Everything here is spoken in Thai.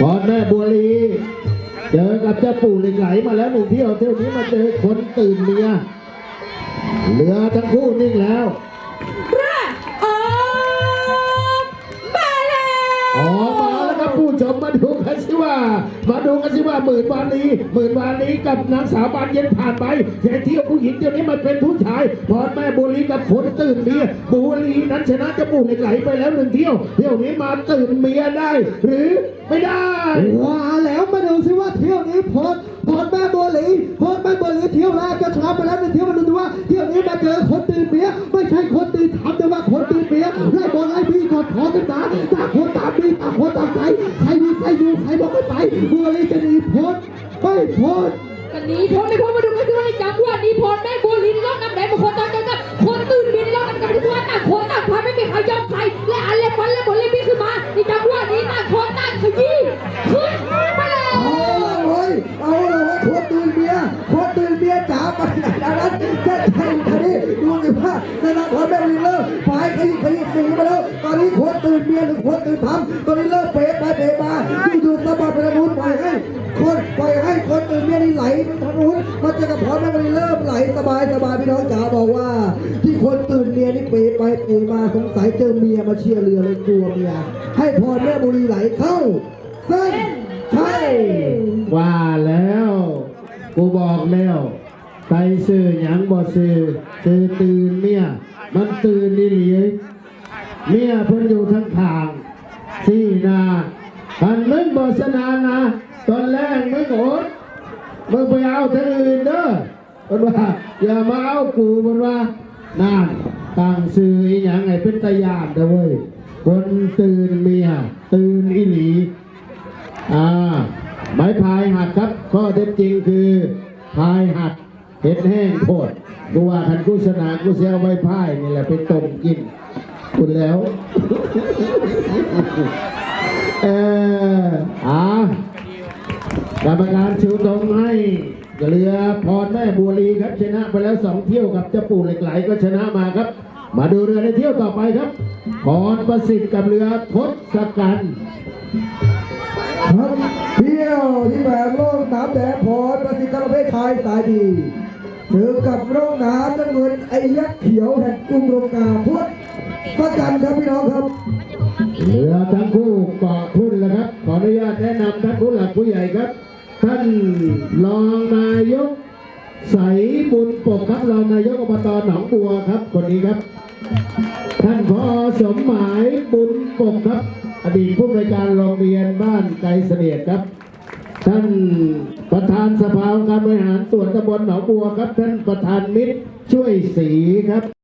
พอแม่บัวลีเจอกับเจ้าปู่เหล็กไหลมาแล้วหนึ่งเที่ยวเที่ยวนี้มาเจอคนตื่นเมียเรือทั้งคู่นิ่งแล้ว มาดูกันสิว่า มาดูกันสิว่าหมื่นวานีหมื่นวานีกับนางสาวบานเย็นผ่านไปแต่เที่ยวผู้หญิงเที่ยวนี้มันเป็นผู้ชายพอแม่บุรีกับคนตื่นเมียบุรีนั้นชนะจะปูกไหลไปแล้วหนึ่งเที่ยวเที่ยวนี้มาตื่นเมียได้ หรือไม่ได้ว่าแล้วมาดูสิว่าเที่ยวนี้พอดพอดแม่บัวหลีพอดแม่บัวหลีเที่ยวแรกก็ชนะไปแล้วในเที่ยวมาดูสิว่าเที่ยวนี้มาเจอคนตื่นเมียไม่ใช่คนตื่นทำแต่ว่าคนตื่นเมียไล่บอลไล่พี่กอดคอกันมาต่างคนต่างมีต่างคนต่างใครใคร ครอยู่ใครบอกไม่ไปบัวหลีจะหนีพ้นไม่พ้นกันนี้พ้นไม่พ้นมาดูกันสิว่าจังหวะนี้พ้นแม่บัวลินรอบน้ำแดงบางคนตอนกันกับคนตื่นบินรอบกันกับที่ว่าต่างคนต่างพาไม่มีใครยอมใครและอันเล็บฟันและบอลเล็บบี้ขึ้นมาในจังหวะนี้ต่างคนต่างขยี้ขึ้นมาแล้วเอาละเว้ยเอาละเว้ยคนตื่นเมียคนตื่นเมียจ๋าไปไหนนั้นเส้นชัยคันนี้ดูสิว่าในนครแม่ลีเลิกไปขยี้ขยี้หนีไปแล้วตอนนี้คนตื่นเมียหรือคนตื่นทำตอนนี้เลิกเป๋ไปเป๋มาอยู่อยู่สะบัดไปทาง นู้นปล่อยให้คนอื่นเมียนี่ไหลไปทางนู้นมันจะกับพร้อมแม่ลีเริ่มไหลสบายสบายพี่น้องจ๋าบอกว่า ที่คนตื่นเมียนี่เปไปเปมาสงสัยเจอเมียมาเชียร์เรือเลยกลัวเมียให้พรแม่บุรีไหลเข้าเส้นใช่ว่าแล้ว กูบอกแล้วไปซื้อหยังบ่ซื้อซื้อตื่นเมียมันตื่นนี่หลีเมียเพิ่นอยู่ทั้งทางสี่นาอันมึงบ่สนานะ ตอนมึงอดมึงไปเอาทางอื่นเด้อเพิ่นว่าอย่ามาเอากูเพิ่นว่านั่นตั้งซื้ออีหยังไงเป็นตาญาติเด้อเว้ยคนตื่นเมียตื่นอีหลีอ่าไม้พายหักครับ ข้อเท็จจริงคือพายหักเห็ดแห้งโพดกูว่าทันกุศนากูเสียเอาไม้พายนี่แหละไปต้มกินคุณแล้ว เอออ่า กรรมการชูตรงให้เรือพรแม่บัวลีครับชนะไปแล้วสองเที่ยวกับเจ้าปู่เหล็กไหลก็ชนะมาครับ มาดูเรือในเที่ยวต่อไปครับพรประสิทธิ์กับเรือทศกัณฐ์ครับเที่ยวที่แหวนโลกน้ำแดงพรประสิทธิ์ประเภทชายสายดีเจอกับโรงน้ำน้ำเงินไอ้ยักษ์เขียวแห่งกรุงโรงกาพุทธประกันครับพี่น้องครับเรือทั้งคู่เกาะทุ่นแล้วครับขออนุญาตแนะนำท่านผู้หลักผู้ใหญ่ครับ ท่านรองนายกใสบุญปกครับรองนายกอบตหนองบัวครับคนนี้ครับ ท่านพอสมหมายบุญปกครับ อดีตผู้บริการโรงเรียนบ้านไกรเสนียดครับ ท่านประธานสภาการบริหารส่วนตำบลหนองบัวครับ ท่านประธานมิตรช่วยศรีครับ